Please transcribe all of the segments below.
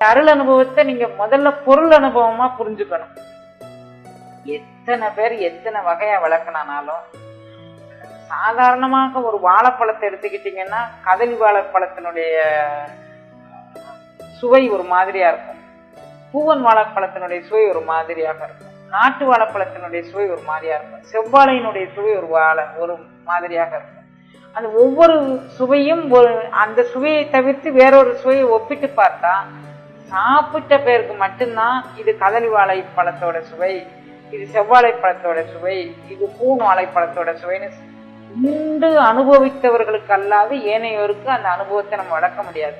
அருள் அனுபவத்தை நீங்க முதல்ல பொருள் அனுபவமா புரிஞ்சுக்கணும். எத்தனை பேர் எத்தனை வகையா வளர்க்கணும்னாலும் சாதாரணமாக ஒரு வாழைப்பழத்தை எடுத்துக்கிட்டீங்கன்னா கதலி வாழைப்பழத்தினுடைய சுவை ஒரு மாதிரியா இருக்கும். பூவன் வாழைப்பழத்தினுடைய சுவை ஒரு மாதிரியாக இருக்கும். நாட்டு வாழைப்பழத்தினுடைய சுவை ஒரு மாதிரியா இருக்கும். செவ்வாழையினுடைய சுவை ஒரு வாழை ஒரு மாதிரியாக இருக்கும். அந்த ஒவ்வொரு சுவையும் ஒரு அந்த சுவையை தவிர்த்து வேறொரு சுவையை ஒப்பிட்டு பார்த்தா சாப்பிட்ட பேருக்கு மட்டும்தான் இது கதலி வாழைப்பழத்தோட சுவை இது செவ்வாழை பழத்தோட சுவை இது பூன் வாழைப்பழத்தோட சுவைன்னு உண்டு அனுபவித்தவர்களுக்கு அல்லாது ஏனையோருக்கு அந்த அனுபவத்தை நம்ம வளர்க்க முடியாது.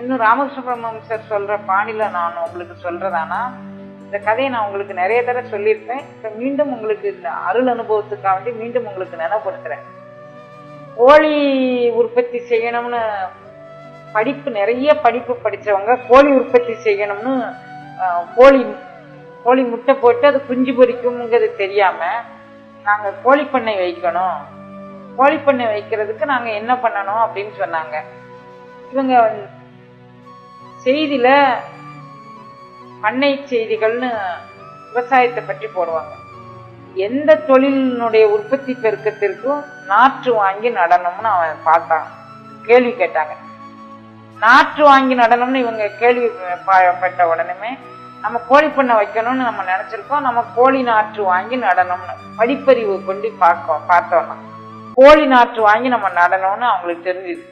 இன்னும் ராமகிருஷ்ண சார் சொல்ற பாணியில நான் உங்களுக்கு சொல்றதானா இந்த கதையை நான் உங்களுக்கு நிறைய தடவை சொல்லியிருப்பேன். இப்போ மீண்டும் உங்களுக்கு இந்த அருள் அனுபவத்துக்காக வேண்டி மீண்டும் உங்களுக்கு நினைப்படுத்துறேன் கோழி உற்பத்தி செய்யணும்னு படிப்பு நிறைய படிப்பு படித்தவங்க கோழி உற்பத்தி செய்யணும்னு கோழி கோழி முட்டை போட்டு அது குஞ்சு பொறிக்கும்ங்கிறது தெரியாமல் நாங்கள் கோழி பண்ணை வைக்கணும். கோழி பண்ணை வைக்கிறதுக்கு நாங்கள் என்ன பண்ணணும் அப்படின்னு சொன்னாங்க. இவங்க செய்தியில் பண்ணை செய்திகள்னு விவசாயத்தை பற்றி போடுவாங்க. எந்த தொழிலினுடைய உற்பத்தி பெருக்கத்திற்கும் நாற்று வாங்கி நடனம்னு அவன் பார்த்தான். கேள்வி கேட்டாங்க. நாற்று வாங்கி நடணும்னு இவங்க கேள்வி பட்ட உடனே நம்ம கோழி பண்ணை வைக்கணும்னு நம்ம நினைச்சிருக்கோம். நம்ம கோழி நாற்று வாங்கி நடணும்னு படிப்பறிவு கொண்டு பார்க்கோம் பார்த்தோம்னா. கோழி நாற்று வாங்கி நம்ம நடணும்னு அவங்களுக்கு தெரிஞ்சுது.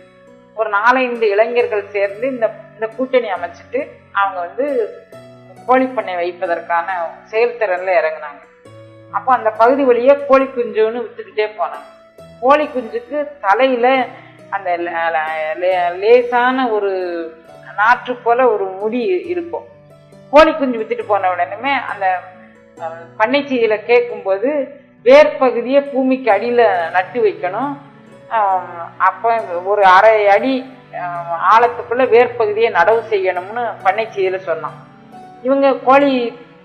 ஒரு நாலஞ்சு இளைஞர்கள் சேர்ந்து இந்த இந்த கூட்டணி அமைச்சிட்டு அவங்க வந்து கோழி பண்ணை வைப்பதற்கான செயல்திறன்ல இறங்குனாங்க. அப்போ அந்த பகுதி வழியே கோழி குஞ்சுன்னு வித்துக்கிட்டே போனாங்க. கோழி குஞ்சுக்கு தலையில அந்த லே- லேசான ஒரு நாற்று போல ஒரு முடி இருக்கும். கோழி குஞ்சு வித்துட்டு போன உடனே அந்த பண்ணை செய்தியில கேட்கும்போது வேர்பகுதியை பூமிக்கு அடியில் நட்டு வைக்கணும். அப்போ ஒரு அரை அடி ஆழத்துக்குள்ளே ஆழத்துக்குள்ள வேர்பகுதியை நடவு செய்யணும்னு பண்ணை செய்தியில சொன்னான். இவங்க கோழி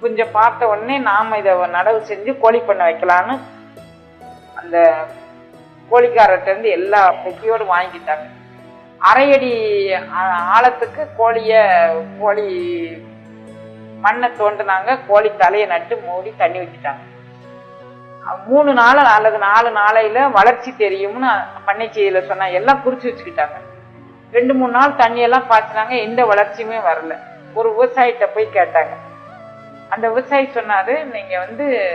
குஞ்சை பார்த்த உடனே நாம் இதை நடவு செஞ்சு கோழி பண்ண வைக்கலான்னு அந்த கோழிக்காரர்கிட்ட இருந்து எல்லா பெட்டியோடு வாங்கிட்டாங்க. அரையடி ஆ- ஆழத்துக்கு கோழிய கோழி மண்ணை தோண்டினாங்க கோழி தலையை நட்டு மூடி தண்ணி வச்சுட்டாங்க. மூணு நாள் அல்லது நாலு நாளையில வளர்ச்சி தெரியும்னு பண்ணை செய்தியில சொன்னா எல்லாம் குறிச்சு வச்சுக்கிட்டாங்க. ரெண்டு மூணு நாள் தண்ணியெல்லாம் பாய்ச்சினாங்க எந்த வளர்ச்சியுமே வரல. ஒரு விவசாயிட்ட போய் கேட்டாங்க. அந்த விவசாயி சொன்னாரு நீங்க வந்து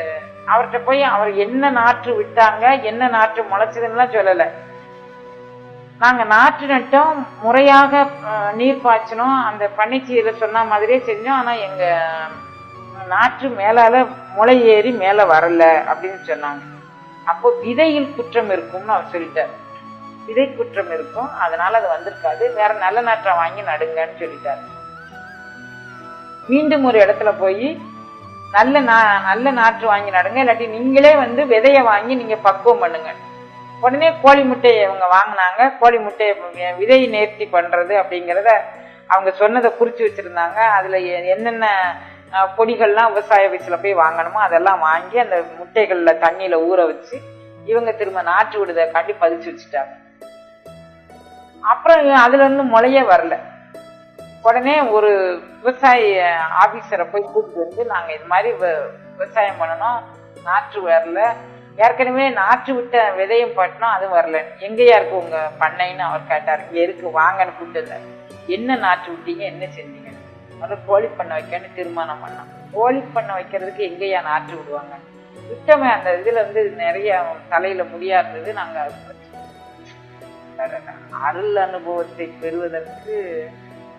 அவர்கிட்ட போய் அவர் என்ன நாற்று விட்டாங்க என்ன நாற்று முளைச்சதுன்னுலாம் சொல்லல. நாங்க நாற்று நட்டோம் முறையாக நீர் பாய்ச்சணும் அந்த பன்னிச்சீரை சொன்ன மாதிரியே செஞ்சோம். ஆனா எங்க நாற்று மேலால முளை ஏறி மேல வரல அப்படின்னு சொன்னாங்க. அப்போ விதையில் குற்றம் இருக்கும்னு அவர் சொல்லிட்டார். விதை குற்றம் இருக்கும் அதனால அது வந்திருக்காது. வேற நல்ல நாற்றை வாங்கி நடுங்கன்னு சொல்லிட்டார். மீண்டும் ஒரு இடத்துல போய் நல்ல நா நல்ல நாற்று வாங்கி நடுங்க. இல்லாட்டி நீங்களே வந்து விதைய வாங்கி நீங்க பக்குவம் பண்ணுங்க. உடனே கோழி முட்டையை இவங்க வாங்கினாங்க. கோழி முட்டையை விதை நேர்த்தி பண்றது அப்படிங்கிறத அவங்க சொன்னதை குறிச்சு வச்சிருந்தாங்க. அதுல எ- என்னென்ன பொடிகள்லாம் விவசாய வயசுல போய் வாங்கணுமோ அதெல்லாம் வாங்கி அந்த முட்டைகளில் தண்ணியில ஊற வச்சு இவங்க திரும்ப நாற்று விடுதை காட்டி பதிச்சு வச்சுட்டாங்க. அப்புறம் அதுல இருந்து முளையே வரல. உடனே ஒரு விவசாய ஆபீசரை போய் கூட்டிட்டு வந்து நாங்கள் இது மாதிரி விவசாயம் பண்ணணும். நாற்று வரல. ஏற்கனவே நாற்று விட்ட விதையும் பட்டினோம் அதுவும் வரல. எங்கேயா இருக்கு உங்க பண்ணைன்னு அவர் கேட்டார். இங்கே இருக்கு வாங்கன்னு கூப்பிட்டு என்ன நாற்று விட்டீங்க? என்ன செஞ்சீங்க? முதல்ல கோழி பண்ண வைக்கன்னு தீர்மானம் பண்ணோம். கோழி பண்ண வைக்கிறதுக்கு எங்கேயா நாற்று விடுவாங்க? விட்டமே அந்த இதுல இருந்து நிறைய தலையில முடியா இருந்தது நாங்க அருள் அனுபவத்தை பெறுவதற்கு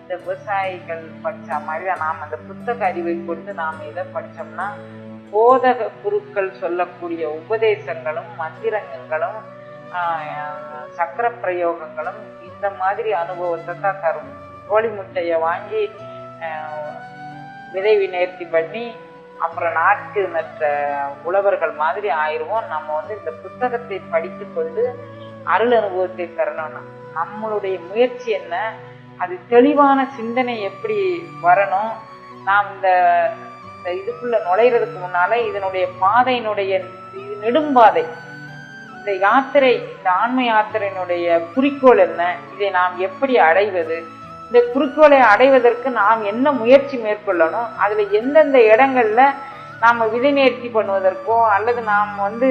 இந்த விவசாயிகள் படித்த மாதிரி நாம் அந்த புத்தக அறிவை கொண்டு நாம் இதை படித்தோம்னா போதக குருக்கள் சொல்லக்கூடிய உபதேசங்களும் மந்திரங்களும் சக்கர பிரயோகங்களும் இந்த மாதிரி அனுபவத்தை தான் தரும். கோழி முட்டையை வாங்கி விதைவி நேர்த்தி பண்ணி அப்புறம் நாட்டு மற்ற உழவர்கள் மாதிரி ஆயிடுவோம் நம்ம வந்து இந்த புத்தகத்தை படித்து கொண்டு அருள் அனுபவத்தை பெறணும்னா நம்மளுடைய முயற்சி என்ன? அது தெளிவான சிந்தனை எப்படி வரணும்? நாம் இந்த இந்த இதுக்குள்ள நுழையிறதுக்கு முன்னால இதனுடைய பாதையினுடைய இது நெடும்பாதை இந்த யாத்திரை இந்த ஆன்ம யாத்திரையினுடைய குறிக்கோள் என்ன? இதை நாம் எப்படி அடைவது? இந்த குறிக்கோளை அடைவதற்கு நாம் என்ன முயற்சி மேற்கொள்ளணும்? அதுல எந்தெந்த இடங்கள்ல நாம் விதைநேர்த்தி பண்ணுவதற்கோ அல்லது நாம் வந்து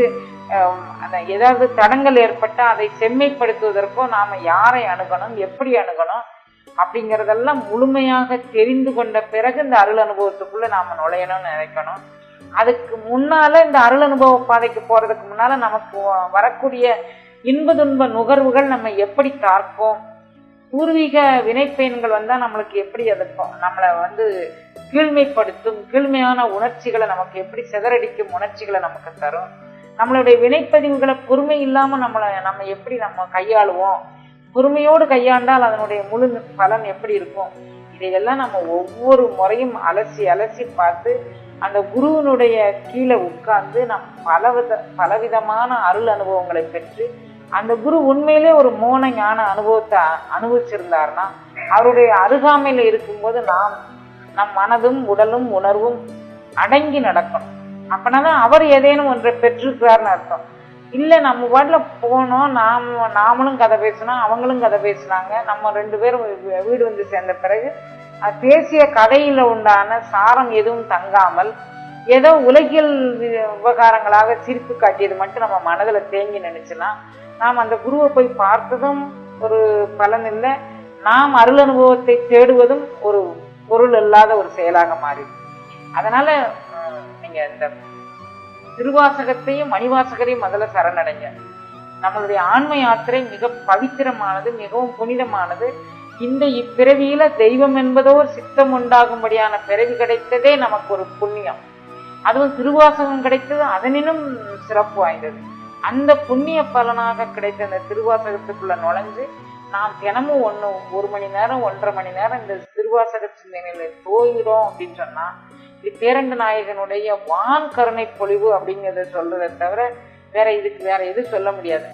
அந்த ஏதாவது தடங்கள் ஏற்பட்டால் அதை செம்மைப்படுத்துவதற்கோ நாம் யாரை அணுகணும்? எப்படி அணுகணும்? அப்படிங்கறதெல்லாம் முழுமையாக தெரிந்து கொண்ட பிறகு இந்த அருள் அனுபவத்துக்குள்ள நாம நுழையணும்னு நினைக்கணும். அதுக்கு முன்னால இந்த அருள் அனுபவ பாதைக்கு போறதுக்கு முன்னால நமக்கு வரக்கூடிய இன்ப துன்ப நுகர்வுகள் நம்ம எப்படி தாக்கும் பூர்வீக வினைப்பயன்கள் வந்தா நம்மளுக்கு எப்படி அதை நம்மளை வந்து கீழ்மைப்படுத்தும் கீழ்மையான உணர்ச்சிகளை நமக்கு எப்படி சிதறடிக்கும் உணர்ச்சிகளை நமக்கு தரும். நம்மளுடைய வினைப்பதிவுகளை பொறுமை இல்லாம நம்மளை நம்ம எப்படி நம்ம கையாளுவோம்? பொறுமையோடு கையாண்டால் அதனுடைய முழு பலன் எப்படி இருக்கும்? இதையெல்லாம் நம்ம ஒவ்வொரு முறையும் அலசி அலசி பார்த்து அந்த குருவினுடைய கீழே உட்கார்ந்து நம் பலவித பலவிதமான அருள் அனுபவங்களை பெற்று அந்த குரு உண்மையிலே ஒரு மோன ஞான அனுபவத்தை அனுபவிச்சிருந்தார்னா அவருடைய அருகாமையில் இருக்கும்போது நாம் நம் மனதும் உடலும் உணர்வும் அடங்கி நடக்கணும். அப்பனாதான் அவர் ஏதேனும் ஒன்றை பெற்றிருக்கிறார்னு அர்த்தம். இல்லை நம்ம பாட்டில் போனோம். நாம் நாமளும் கதை பேசினோம் அவங்களும் கதை பேசினாங்க. நம்ம ரெண்டு பேரும் வீடு வந்து சேர்ந்த பிறகு அது பேசிய கதையில் உண்டான சாரம் எதுவும் தங்காமல் ஏதோ உலகியல் விவகாரங்களாக சிரிப்பு காட்டியது மட்டும் நம்ம மனதில் தேங்கி நினச்சுன்னா நாம் அந்த குருவை போய் பார்த்ததும் ஒரு பலன் இல்லை. நாம் அருள் அனுபவத்தை தேடுவதும் ஒரு பொருள் இல்லாத ஒரு செயலாக மாறி அதனால் நீங்கள் இந்த திருவாசகத்தையும் மணிவாசகரையும் முதல்ல சரணடைங்க. நம்மளுடைய ஆன்ம யாத்திரை மிக பவித்திரமானது மிகவும் புனிதமானது. இந்த இப்பிறவியில தெய்வம் என்பதோ சித்தம் உண்டாகும்படியான பிறவி கிடைத்ததே நமக்கு ஒரு புண்ணியம். அதுவும் திருவாசகம் கிடைத்தது அதனினும் சிறப்பு வாய்ந்தது. அந்த புண்ணிய பலனாக கிடைத்த அந்த திருவாசகத்துக்குள்ள நுழைஞ்சு நாம் தினமும் ஒன்று ஒரு மணி நேரம் ஒன்றரை மணி நேரம் இந்த திருவாசக சிந்தனையில தோயிடும் அப்படின்னு சொன்னா பேரண்ட நாயகனுடைய வான் கருணை பொழிவு அப்படிங்கிறத சொல்றதை தவிர வேற இதுக்கு வேற எதுவும் சொல்ல முடியாது.